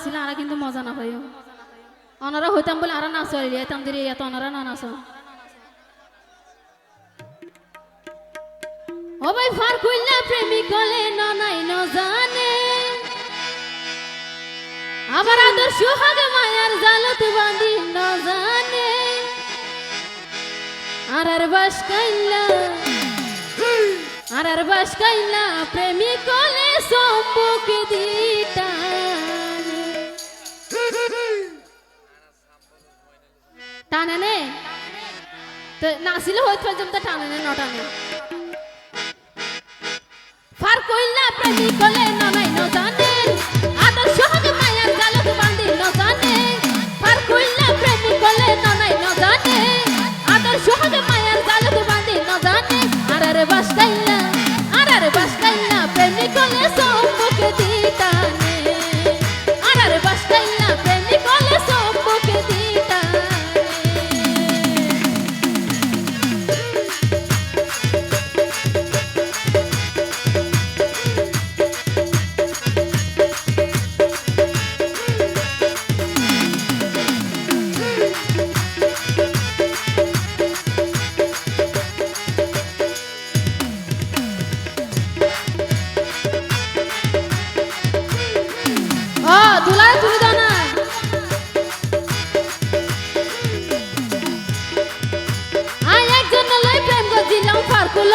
আসিলে আর কিন্তু মজা না পাই অনারা হইতাম বলে আর নাচো এতাম দিয়ে এত অনারা না নাচ ও ভাই আর প্রেমিক দিতা টানে নে তো নাচিলে হইত পর্যন্ত টানে নটানে ফার কইলা প্রেমী কলে নামাই নজান ধুলায় তুলে দাও না আয় একজন লই প্রেম করছিলাম ফার করল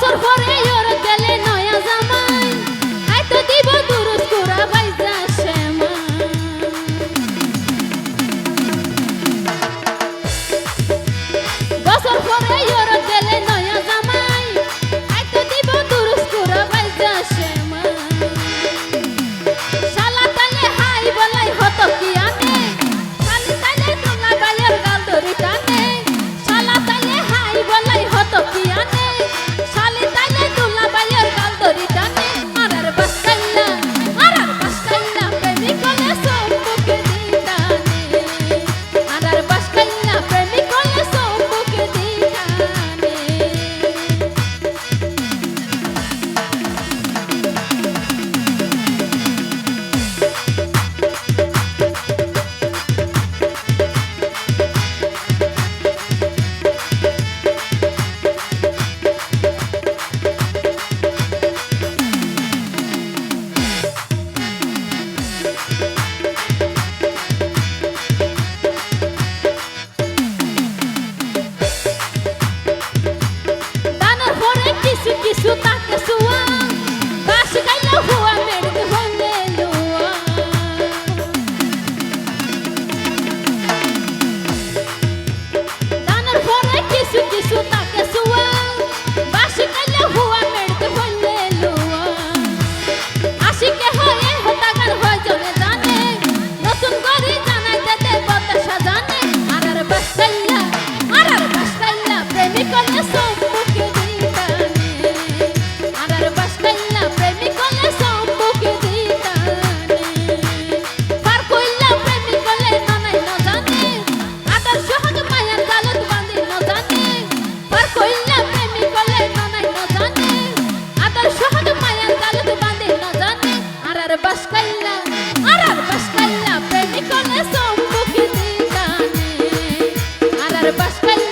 বছর পরে ওর গেলে নয়া জামাই। আই তো দিব কিছু কিছু başkayla arar başkayla beni konesom bu kızı tane arar başkayla